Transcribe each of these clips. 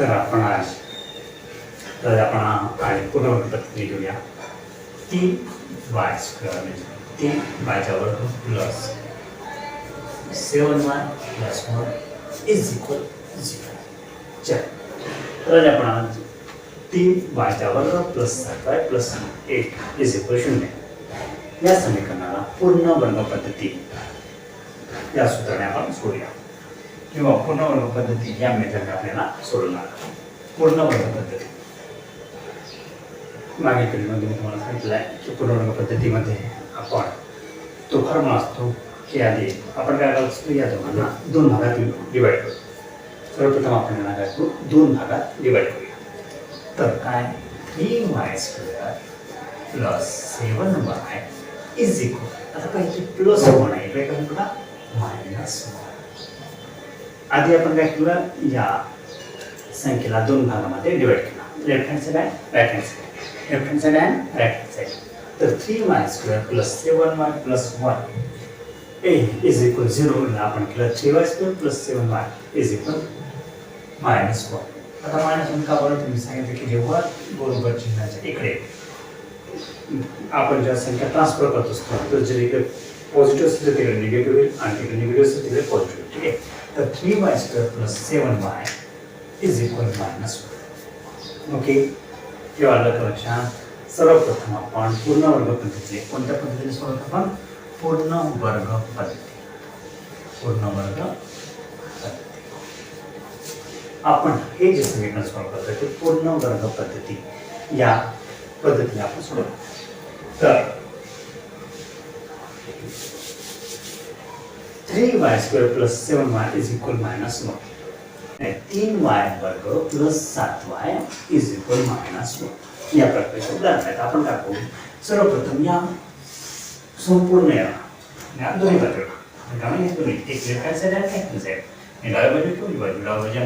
तर आपण आज तर आपण आज पुनर्वर्ग पद्धती घेऊया. तीन वाय स्क्वेअर म्हणजे तीन वायचा वर्ग plus seven y plus one is equal zero. चल. तर आपण आज तीन वायचा वर्ग प्लस सात y plus eight is equal शून्य. या समीकरणाला पूर्ण वर्ग पद्धती या सूत्राने आपण सोडूया किंवा पूर्ण वर्ग पद्धती या मेथडने आपल्याला सोडवणार पूर्ण पद्धती. मागे पिढीमध्ये मी तुम्हाला सांगितलं आहे की पूर्ण पद्धतीमध्ये आपण तो फॉर्म्युला असतो की आधी आपण काय करत असतो? या दोघांना दोन भागात डिवाईड करू सर्वप्रथम आपण यांना काय करू? दोन भागात डिवाईड करूया. तर काय? Three y square plus seven y is equal आता काय प्लस वन आहे. इकडे काय बघा मायनस वन आधी आपण काय केलं या संख्येला दोन भागामध्ये डिवाइड केला लेफ़्ट हँड साईड आहे right hand side left hand side आहे राईट हँड साईड तर three y square plus seven y plus one a is equal zero आपण केलं three y square plus seven y is equal minus one आता minus one का बरं तुम्ही सांगितलं की जेव्हा बरोबर चिन्हाच्या इकडे आपण जेव्हा संख्या ट्रान्सफर करत असतो तर जे इकडे पॉझिटिव्ह असेल तर तिकडे निगेटिव्ह होईल आणि तिकडे निगेटिव्ह असेल तिकडे पॉझिटिव्ह ठीक आहे तर three y square plus seven y is equal minus one okay किंवा आलं का लक्षात सर्वप्रथम आपण पूर्ण वर्ग पद्धतीने कोणत्या पद्धतीने सोडवतो आपण पूर्ण वर्ग पद्धती पूर्ण वर्ग पद्धती आपण हे जे समीकरण सॉल्व करतो ते पूर्ण वर्ग पद्धती या पद्धतीने आपण सोडवतो तर three y square plus seven y is equal minus one तीन वाय वर्ग प्लस सात y is equal minus one या प्रकारचे उदाहरण आहेत आपण काय सर्वप्रथम या संपूर्ण या डाव्या बाजू किंवा बाजू डाव्या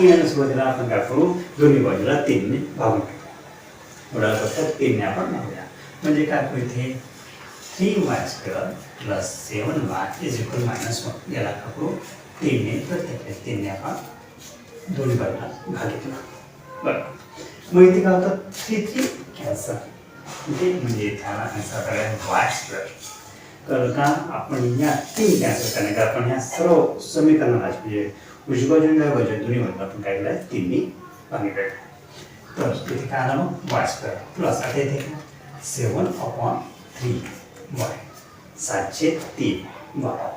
तिथे तीन सुरुवातीला आपण काय करू दोन्ही बाजूला तीनने भागून टाकू एवढा फक्त तीनने आपण भागूया म्हणजे काय करू इथे three y square plus seven y is equal minus one याला काय करू तीनने प्रत्येक तीनने आपण दोन्ही बाजूला भाग बरं मग इथे काय होतं थ्री थ्री कॅन्सर म्हणजे म्हणजे इथे कॅन्सर करायला वाय स्क्वेअर तर का आपण या तीन कॅन्सर करण्याचा आपण या सर्व समीकरणाला म्हणजे उजव्या बाजू आणि डाव्या बाजू दोन्ही बाजूला आपण काय केलं तिन्ही भागिले तर इथे काय आलं मग? वाय स्क्वेअर प्लस आता इथे सेवन अपॉन थ्री. वाय. सातशे तीन. वाय.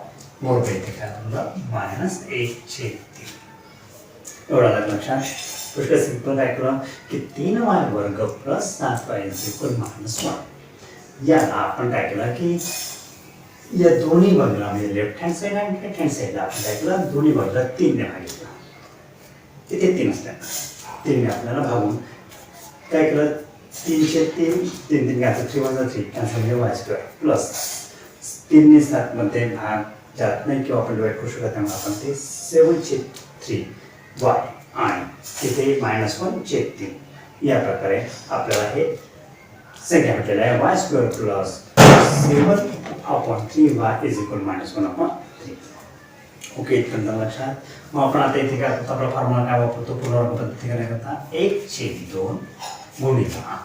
बरोबर इथे काय आलं मायनस एकशे तीन. एवढा आलं लक्षात? पुष्कळ सिंपल काय करू? की तीन वाय वर्ग प्लस सात वाय इक्वल मायनस वन याला आपण काय केलं की या दोन्ही बाजूला म्हणजे लेफ्ट हँड साईड आणि राईट हँड साईडला आपण दोन्ही बाजूला तीनने भागितलं तिथे तीन असतात. तीनने आपल्याला भागून काय केलं? तीनशे तीन तीन तीन घ्यायचं थ्री वन थ्री कॅन्सल म्हणजे वाय स्क्वेअर प्लस तीनने सातमध्ये भाग जात नाही किंवा आपण डिवाईड करू शकत त्यामुळे आपण ते सेवनशे थ्री वाय आणि तिथे मायनस वन छेद तीन. या प्रकारे आपल्याला हे संख्या भेटलेलं आहे. Y square plus seven upon three y is equal minus one upon three okay इथपर्यंत लक्षात मग आपण आता इथे काय करतो आपला फॉर्म्युला काय वापरतो पुनर्वर्ग पद्धती करता एक छेद दोन गुणिला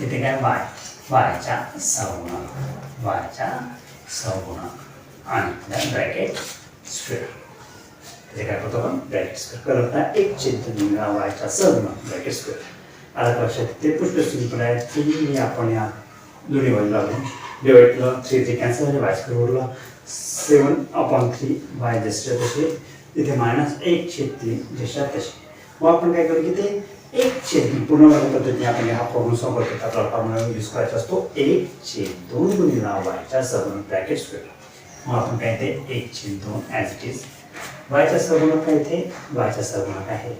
इथे काय वाय वायच्या सगुणक वायच्या सगुणक आणि ब्रॅकेट स्क्वेअर इथे काय करतो आपण ब्रॅकेट स्क्वेअर करता एक छेद दोन गुणिला वायच्या सगुणक ब्रॅकेट स्क्वेअर आता लक्षात ते पुष्ट सिंपल आहे तीन आपण या दोन्ही बाजूला आपण डिवाईड केलं थ्री थ्री कॅन्सल झाले वाय स्क्वेअर उरला सेवन अपॉन थ्री वाय जसे तसे तिथे मायनस एक छेद तीन जशा तसे मग आपण काय करू की ते एक छेद तीन पूर्ण पद्धतीने आपण हा प्रॉब्लेम सॉल्व करतो. आपला फॉर्म्युला यूज करायचा असतो. एक छेद दोन गुणिला वायच्या सगुण ब्रॅकेट स्क्वेअर मग आपण काय ते एक छेद दोन ॲज इट इज बायच्या सगुणक काय इथे वायच्या सगुणक आहे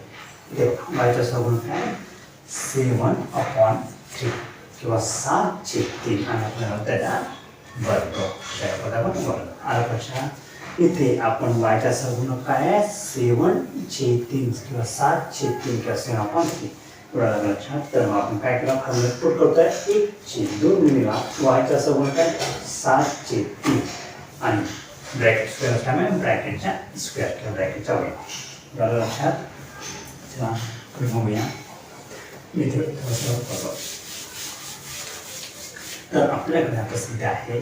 इथे वायच्या सगुणक आहे सेवन अपॉन थ्री किंवा सात छेद आणि आपल्याला त्याचा वर्ग. त्या आपण वर्ग. आला लक्षात इथे आपण वायच्या सगुणक काय आहे? सेवन छेद तीन किंवा सात छेद किंवा सेवन अपॉन एवढा लक्षात. तर मग आपण काय केलं? फॉर्म्युला पुट करतोय. एक छेद दोन गुणिला वायचा सगुण काय? सात छेद तीन आणि ब्रॅकेट स्क्वेअर असल्यामुळे ब्रॅकेटच्या स्क्वेअर किंवा ब्रॅकेटच्या वर एवढा लक्षात. बघूया. इथे थोडंसं तर आपल्याकडे आता सध्या आहे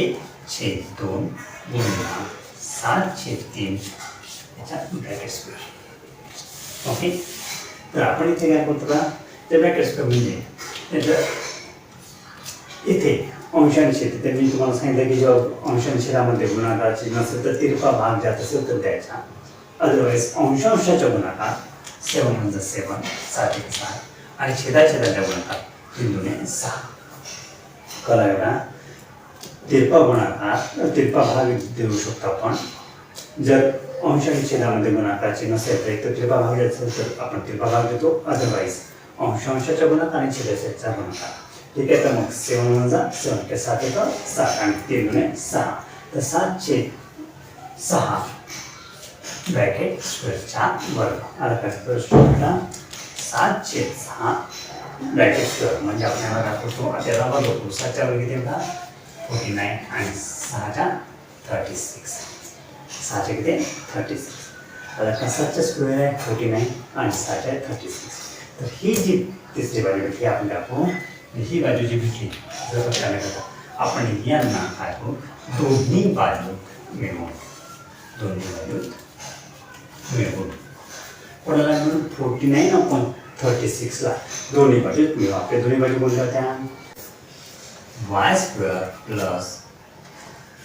एक छेद दोन गुणिले सात छेद तीन. याच्या ब्रॅकेट स्क्वेअर ओके? तर आपण इथे काय करतो का? ते ब्रॅकेट स्क्वेअर म्हणजे त्याचं इथे अंशाने छेद तर मी तुम्हाला सांगितलं की जेव्हा अंशाने गुणाकार गुणाकाराची नसेल तर तिरपा भाग जात असेल तर द्यायचा अदरवाईज अंशांशाच्या गुणाकार सेवन म्हणजे सेवन सात एक सात आणि छेदाछेदाच्या गुणाकार तीन सहा. कला एवढा तिरपा गुणाकार तिरपा भाग देऊ शकतो आपण जर अंश आणि छेदामध्ये गुणाकाराची नसेल तर एक तर तिरपा भाग असेल तर आपण तिरपा भाग देतो अदरवाईज अंश अंशाच्या गुणाकार आणि छेदाछेदचा गुणाकार ठीक आहे तर मग सेवन म्हणजे सेवन किंवा सात येतं सात आणि तीन गुणे सहा तर सात छेद सहा ब्रॅकेट स्क्वेअरच्या वर्ग आला का स्क्वेअरला सात छेद सहा ब्रॅकेट म्हणजे आपण याला दाखवतो त्याला बघतो सातच्या वर्ग किती होता फोर्टी नाईन आणि सहाच्या थर्टी सिक्स सहाच्या किती? थर्टी सिक्स आता कसाच्या स्क्वेअर आहे? फोर्टी नाईन आणि सहाच्या थर्टी सिक्स तर ही जी तिसरी बाजू भेटली आपण दाखवू. ही बाजू जी भेटली. जर कशाला करता आपण यांना काय करू? दोन्ही बाजू मिळवू. दोन्ही बाजू मिळवू. कोणाला मिळून फोर्टी नाईन अपॉन थर्टी सिक्सला दोन्ही बाजू मिळू आपल्या दोन्ही बाजू कोणत्या त्या y square plus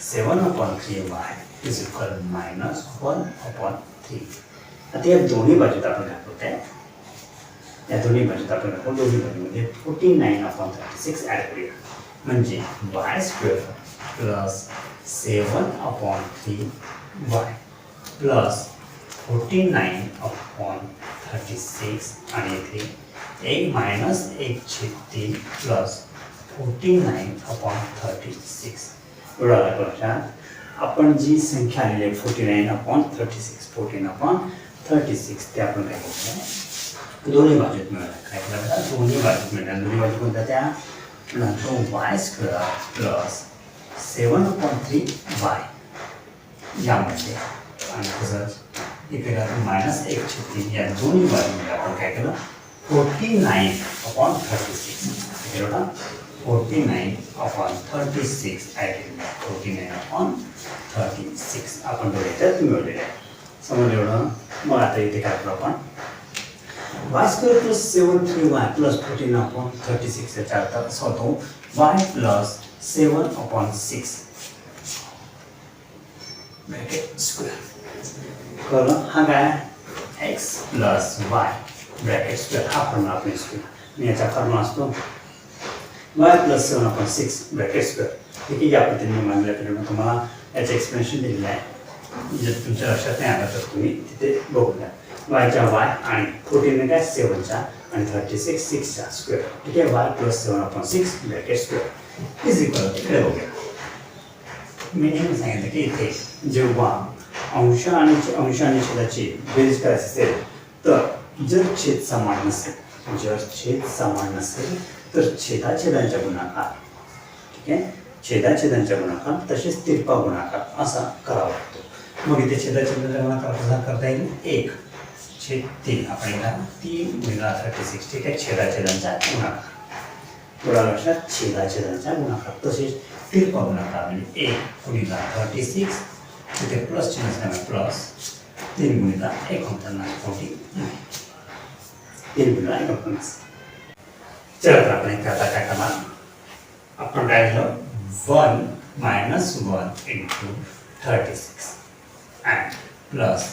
seven upon three y is equal minus one upon three आता या दोन्ही बाजूत आपण दाखवत आहे या दोन्ही बाजूत आपण दाखवू दोन्ही बाजूमध्ये forty nine upon thirty six add करूया म्हणजे y square plus seven upon three y plus forty nine upon thirty six आणि थ्री. एक मायनस एक छेद तीन plus forty nine upon thirty six एवढा लक्षात आपण जी संख्या आलेली आहे forty nine upon thirty six fourteen upon thirty six ते आपण काय करतो दोन्ही बाजूत मिळाल्या काय केलं दोन्ही बाजूत मिळणार दोन्ही बाजू कोणत्या त्या? नंतर y square plus seven upon three y यामध्ये. आणि तसंच इथे इकडे मायनस एक छत्तीस. या दोन्ही बाजूमध्ये आपण काय केलं? Forty nine upon thirty six केलं forty nine upon thirty six add forty nine upon thirty six आपण डोळ्याच्यात मिळवलेले आहे. समजलं एवढं? मग आता इथे काय करू आपण? Y square plus seven three y plus fourteen upon thirty six याचा अर्थ असा होतो y plus seven upon six bracket square कळलं हा काय? X plus y bracket square हा फॉर्म्युला आपण स्क्वेअर आणि याचा फॉर्म्युला असतो वाय प्लस सेवन आपण सिक्स ब्रॅकेट स्क्वेअर ठीक आहे या पद्धतीने मांडल्याप्रमाणे तुम्हाला याचं एक्सप्लेनेशन दिलेलं आहे. जर तुमच्या लक्षात नाही आलं तर तुम्ही तिथे बघू द्या वायच्या वाय आणि फोर्टीन काय? सेवनच्या आणि थर्टी सिक्स सिक्सच्या स्क्वेअर ठीक आहे? Y plus seven upon six bracket square is equal इकडे बघूया. मी नेहमी सांगितलं की इथे जेव्हा अंश आणि अंश आणि छेदाची बेरीज करायची असेल तर जर छेद समान नसेल जर छेद समान नसेल तर छेदाछेदांच्या गुणाकार ठीक आहे? छेदाछेदांच्या गुणाकार तसेच तिरपा गुणाकार असा करावा लागतो. मग इथे छेदाछेदांच्या गुणाकार कसा करता येईल एक. छेद तीन. आपण तीन गुणिला थर्टी सिक्स ठीक आहे? छेदाछेदांचा गुणाकार. थोडा लक्षात छेदाछेदांचा गुणाकार तसेच तिरपा गुणाकार म्हणजे एक गुणिला थर्टी सिक्स तिथे प्लस चिन्ह असल्यामुळे प्लस तीन गुणिला एकोणपन्नास फोर्टी तीन गुणिला एकोणपन्नास चला तर आपण इथे आता काय करणार आपण काय झालं one minus one into thirty six and plus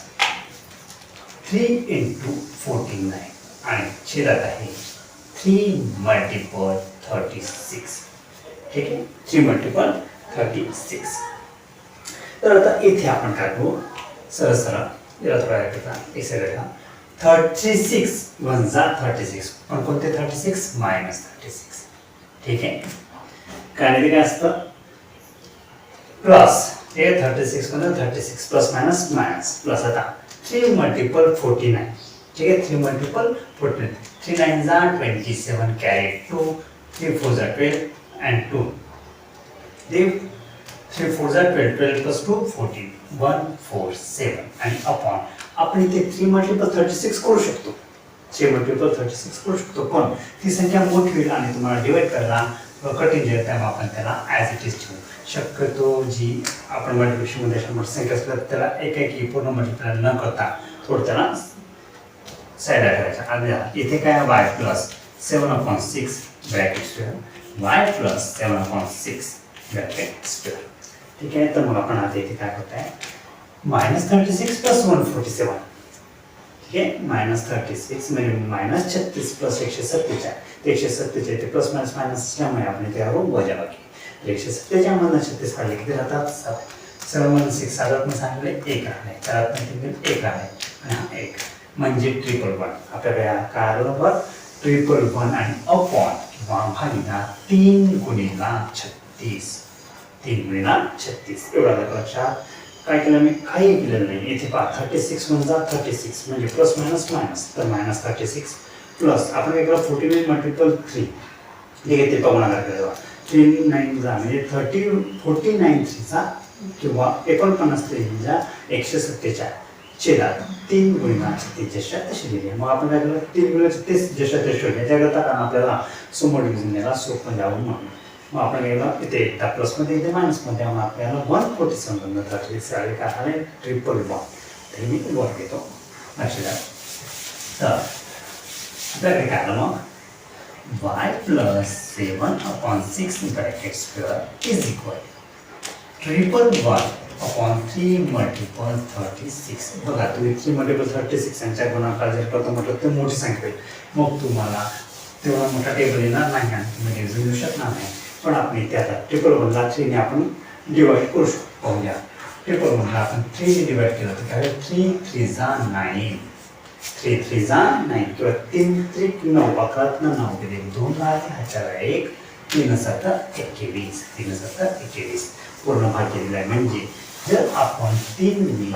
three into forty nine आणि छेदात आहे थ्री मल्टिपल थर्टी सिक्स ठीक आहे थ्री मल्टिपल थर्टी सिक्स तर आता इथे आपण काय करू? सरळ सरळ याला थोडा करता एक थर्टी सिक्स वन जा थर्टी सिक्स पण कोणते thirty six minus thirty six ठीक आहे? काय ते काय असतं? प्लस हे थर्टी सिक्स म्हणजे thirty six plus minus minus plus आता थ्री मल्टिपल फोर्टी नाईन ठीक आहे? Three multiple fourteen three nine जा twenty seven carat two three four जा twelve and two three four जा twelve twelve plus two fourteen one four seven आणि upon आपण इथे three multiple thirty six करू शकतो. थ्री मल्टिपल थर्टी सिक्स करू शकतो. पण ती संख्या मोठी होईल आणि तुम्हाला डिवाइड करायला कठीण जे त्यामुळे आपण त्याला ॲज इट इज ठेवू. शक्यतो जी आपण मल्टिप्लिकेशनमध्ये अशा मोठ संख्या असतात त्याला एक एक पूर्ण मल्टिप्लाय न करता थोडं त्याला साईडला करायचा आणि इथे काय y plus seven upon six bracket square y plus seven upon six bracket square ठीक आहे? तर मग आपण आता इथे काय करत आहे minus thirty six plus one forty seven ठीक आहे? मायनस थर्टी सिक्स म्हणजे मायनस छत्तीस प्लस एकशे सत्तेचाळीस. एकशे सत्तेचाळीस ते प्लस मायनस मायनस असल्यामुळे आपण त्यावर वजा बाकी. एकशे सत्तेच्या मधनं छत्तीस काढले किती राहतात? सात सेवन वन सिक्स साधारण सांगले एक राहणे चारात तीन एक राहणे आणि हा एक. म्हणजे ट्रिपल वन आपल्याकडे काय बरोबर ट्रिपल वन आणि अपॉन किंवा भागिला तीन गुणिला छत्तीस. तीन गुणिला छत्तीस. एवढा दाखला लक्षात काय केलं मी? काही केलेलं नाही. इथे पहा थर्टी सिक्स म्हणजे थर्टी सिक्स म्हणजे प्लस मायनस मायनस तर मायनस थर्टी सिक्स प्लस आपण काय केलं फोर्टी नाईन मल्टिपल थ्री हे आहे ते पाहुणा केलं थ्री नाईनचा म्हणजे थर्टी फोर्टी नाईन थ्रीचा किंवा एकोणपन्नास थ्रीचा म्हणजे एकशे सत्तेचाळीस. छेदात तीन गुणिला छत्तीस जशा तशी दिली. आहे. मग आपण काय केलं? तीन गुणिला छत्तीस जशा तशी होईल. त्याकरता कारण आपल्याला समोर डिव्हिजन द्यायला सोपं जावं म्हणून. मग आपण गेलं इथे एकदा प्लसमध्ये इथे मायनसमध्ये मग आपल्याला वन फोर्टी सेवन थर्टी साडे काय आहे ट्रिपल वन तर मी वन घेतो. लक्ष द्या तर आपल्याकडे काय आलं मग? Y plus seven upon six bracket square is equal triple one upon three multiple thirty six बघा तुम्ही थ्री मल्टिपल थर्टी सिक्स यांच्या गुणाकार जर करतो म्हटलं तर मोठी संख्या मग तुम्हाला तेवढा मोठा टेबल येणार नाही आणि तुम्ही रिझल्ट येऊ शकणार नाही. पण आपण त्याचा ट्रिपल वनला थ्रीने आपण डिवाइड करू शकतो. पाहूया. ट्रिपल वनला आपण थ्रीने डिवाइड केलं तर काय थ्री थ्री जा नाईन थ्री थ्री जा नाईन किंवा तीन त्रिक नऊ. अकरातनं नऊ गेले दोन राहते एक. तीन सात एकवीस. तीन सात एकवीस. पूर्ण भाग केलेला आहे. म्हणजे जर आपण तीन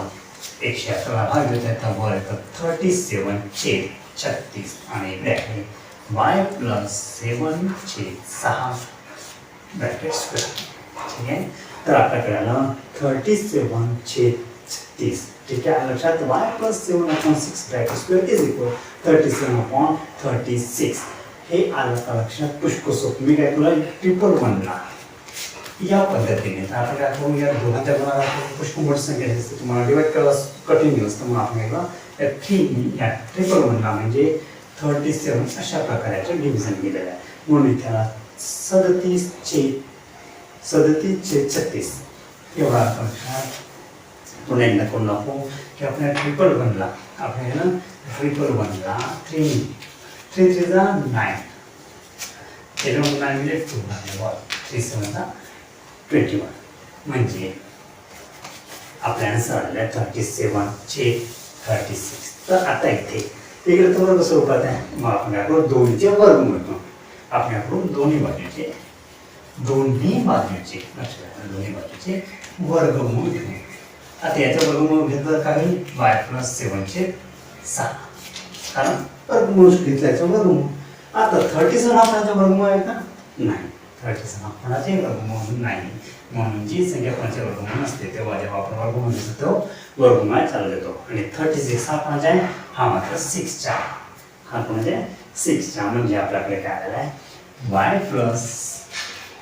एकशे अकरा भाग घेतो त्याचा वर येतं थर्टी सेवन छेद छत्तीस. आणि ब्रॅकेट वाय प्लस सेवन छेद सहा. ब्रैकेट स्क्वायर ठीक आहे? तर आता आलं थर्टी सेवन छेद छत्तीस ठीक आहे? लक्षात y plus seven upon six bracket square is equal thirty seven upon thirty six हे आलं का लक्षात? पुष्कळ सोप मी काय तुला ट्रिपल वनला या पद्धतीने. तर आपण काय करू? या दोघांच्या गुणाला पुष्कळ मोठी संख्या असते. तुम्हाला डिवाइड करायला कठीण असतं. तर मग आपण याला या थ्री या ट्रिपल वनला म्हणजे थर्टी सेवन अशा प्रकाराचं डिव्हिजन केलेलं आहे. म्हणून त्याला सदतीस छेद सदतीस छेद छत्तीस. एवढा आपण हा पुन्हा एकदा करून दाखवू की आपण ट्रिपल वनला ना ट्रिपल वनला थ्री थ्री थ्री थ्रीचा नाईन त्याच्यामध्ये नाईन म्हणजे टू थ्री सेवनचा ट्वेंटी वन म्हणजे आपल्या आन्सर आलेला आहे थर्टी सेवन चे थर्टी सिक्स तर आता इथे इकडे तुम्हाला कसं स्वरूपात आहे? मग आपल्याकडून दोनचे वर्ग मिळतो आपल्याकडून दोन्ही बाजूचे दोन्ही बाजूचे लक्षात दोन्ही बाजूचे वर्गमूळ घेऊ आता याचं वर्गमूळ घेतलं तर काय होईल वाय प्लस सेवनचे सहा कारण वर्गमूळ घेतलं याचं वर्गमूळ आता थर्टी सेवन हा कोणाचा वर्गमूळ आहे का नाही थर्टी सेवन हा कोणाचे वर्गमूळ नाही म्हणून जी संख्या कोणाचे वर्गमूळ नसते तेव्हा जेव्हा आपण वर्गमूळ घेतो तो वर्गमूळ चालू देतो आणि थर्टी सिक्स हा कोणाचा आहे हा मात्र सिक्सचा हा कोणाचा आहे सिक्सचा म्हणजे आपल्याकडे काय आलेला आहे y plus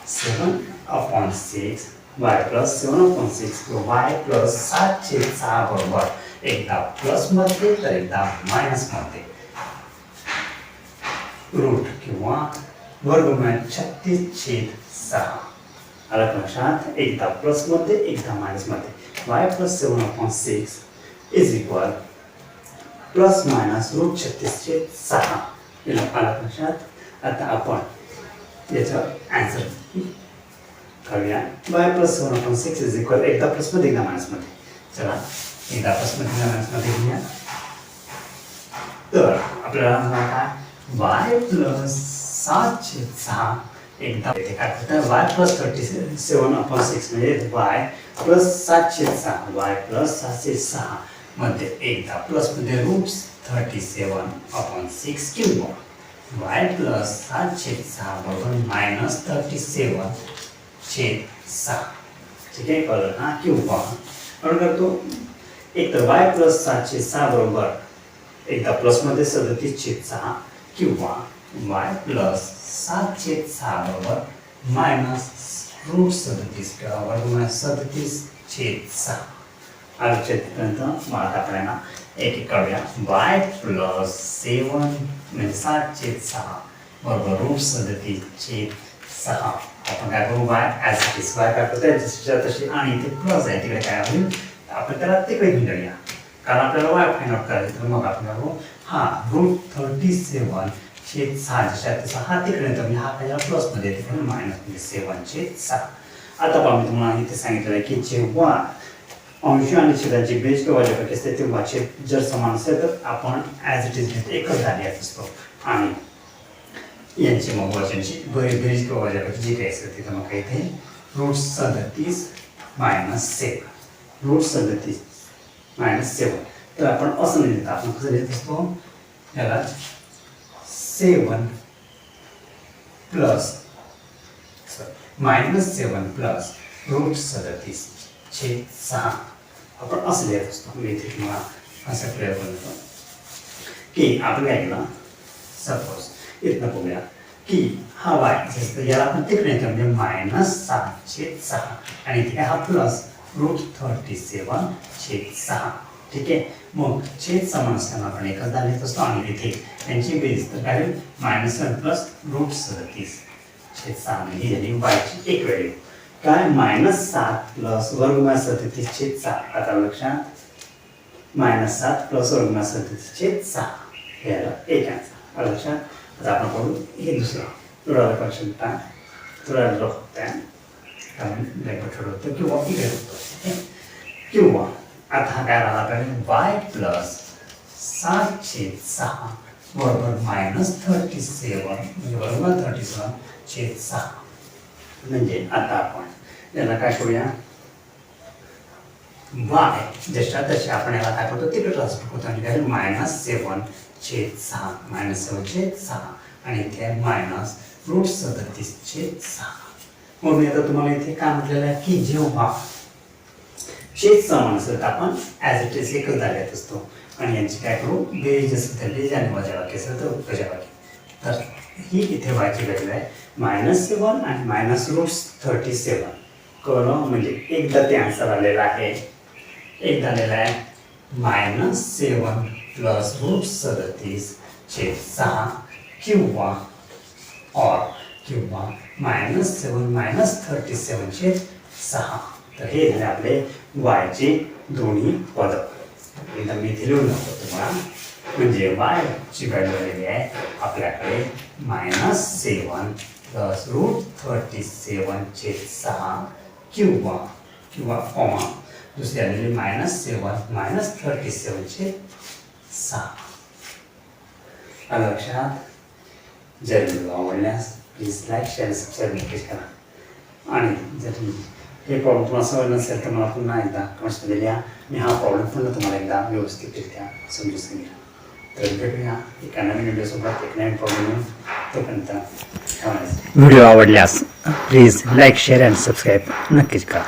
seven upon six y plus seven upon six y plus सात सहा बरोबर एकदा प्लसमध्ये तर एकदा मायनसमध्ये रूट किंवा वर्गमूळ छत्तीस छेद सहा आलं लक्षात एकदा प्लसमध्ये एकदा मायनसमध्ये y plus seven upon six is equal plus minus root छत्तीस छेद सहा आलं का आता आपण याचं ॲन्सर करूया. Y plus seven upon six is equal एकदा प्लसमध्ये एकदा मायनसमध्ये चला एकदा प्लसमध्ये एकदा मायनसमध्ये घेऊया. तर आपल्याला काय? वाय प्लस सात सहा एकदा येते काय होतं y plus thirty seven upon six म्हणजे वाय प्लस सातशे सहा. वाय प्लस सातशे सहा मध्ये एकदा प्लसमध्ये थर्टी सेवन अपॉन सिक्स किंवा वाय प्लस सात छेद सहा बरोबर मायनस थर्टी सेवन छेद सहा ठीक आहे? कळलं हा किंवा आपण करतो एक तर वाय प्लस सात छेद सहा बरोबर एकदा प्लसमध्ये सदतीस छेद सहा किंवा वाय प्लस सात छेद सहा बरोबर मायनस रूट सदतीस वर्ग वर्गमुळे सदतीस छेद सहा आलोचनेपर्यंत मला आपल्याला एक एक काढूया वाय प्लस सेवन म्हणजे सात छेद सहा. बरोबर रूट सदतीस छेद सहा. आपण काय करू? Y as it is y काय करतो जशीच्या तशी. आणि इथे प्लस आहे. तिकडे काय होईल? आपण त्याला तिकडे घेऊन जाऊया. कारण आपल्याला वाय फाईन आउट करायचं तर मग आपण काय करू? हा रूट थर्टी सेवन छेद सहा. जशा तसा हा तिकडे तर म्हणजे हा आपल्याला प्लसमध्ये तिकडे मायनस म्हणजे सेवन छेद सहा. आता पण मी तुम्हाला इथे सांगितलं आहे की जेव्हा अंश आणि छेदाची बेज किंवा वाजपैकी असते तेव्हा छेद जर समान असेल तर आपण ॲज इट इज घेत एकच झाली असतो आणि यांची मग वचनची बेरीज बेरीज किंवा वाजपैकी जी काही असेल तिथं मग इथे रूट सदतीस मायनस सेवन रूट सदतीस मायनस सेवन तर आपण असं नाही लिहित आपण कसं लिहित असतो याला seven plus minus seven plus root सदतीस। छेद सहा आपण असं लिहित असतो. मी म्हणा तुम्हाला प्रयोग क्लिअर करतो की आपण काय केलं? सपोज इथनं बघूया. की हा वाय जसं याला आपण तिकडे येतो म्हणजे मायनस सहा छेद सहा. आणि इथे हा प्लस रूट थर्टी सेवन छेद सहा. ठीक आहे? मग छेद समान असताना आपण एकदा लिहित असतो आणि तिथे त्यांची बेस तर काय मायनस वन प्लस रूट सदतीस छेद सहा म्हणजे झाली वायची एक व्हॅल्यू काय मायनस सात प्लस वर्गमा सदतीस चार आता लक्षात. मायनस सात प्लस वर्गमा सदतीस छेद सहा. हे आलं एक आन्सर आलं लक्षात. आता आपण पाहू हे दुसरं. तुळाला पक्षता तुळाला फक्त कारण ब्लॅकबोर्ड ठरवतो किंवा इकडे होतो किंवा आता काय राहिला पाहिजे वाय प्लस सात छेद सहा बरोबर मायनस थर्टी सेवन म्हणजे बरोबर थर्टी सेवन छेद सहा. म्हणजे आता आपण. याला काय करूया वाय जशा तशा आपण याला काय करतो तिकडे ट्रान्सफर करतो. म्हणजे काय? मायनस सेवन छेद सहा. मायनस सेवन छेद सहा. आणि इथे आहे मायनस रूट सदतीस छेद सहा. मग मी आता तुम्हाला इथे काय म्हटलेलं आहे की जेव्हा छेद समान असेल तर आपण ॲज इट इज एकच जागेत असतो. आणि यांची काय करू? बेरीज असेल तर बेरीज आणि वजाबाकी असेल तर वजाबाकी. तर ही इथे व्हायची व्हॅल्यू आहे. मायनस सेवन आणि मायनस रूट्स थर्टी सेवन कळलं? म्हणजे एकदा ते आन्सर आलेलं आहे. एक झालेला आहे. मायनस सेवन प्लस रूट सदतीस छेद सहा किंवा और किंवा minus seven minus thirty seven छेद सहा. तर हे झाले आपले वायचे दोन्ही पदक एकदा मी इथे लिहून तुम्हाला. म्हणजे वायची व्हॅल्यू आलेली आहे आपल्याकडे minus seven plus root thirty seven छेद सहा किंवा किंवा कॉमा दुसरी आलेली minus seven minus thirty seven छेद सहा आलं लक्षात जर व्हिडिओ आवडल्यास प्लीज लाईक शेअर सबस्क्राईब नक्कीच करा आणि जर हे प्रॉब्लेम तुम्हाला सवय नसेल तर मला पुन्हा एकदा कमेंट्समध्ये लिहा मी हा प्रॉब्लेम पुन्हा तुम्हाला एकदा व्यवस्थितरित्या समजून सांगेन तर भेटूया एका नवीन व्हिडिओसोबत एक नवीन प्रॉब्लेम येऊन तोपर्यंत व्हिडिओ आवडल्यास please like share and subscribe नक्कीच करा.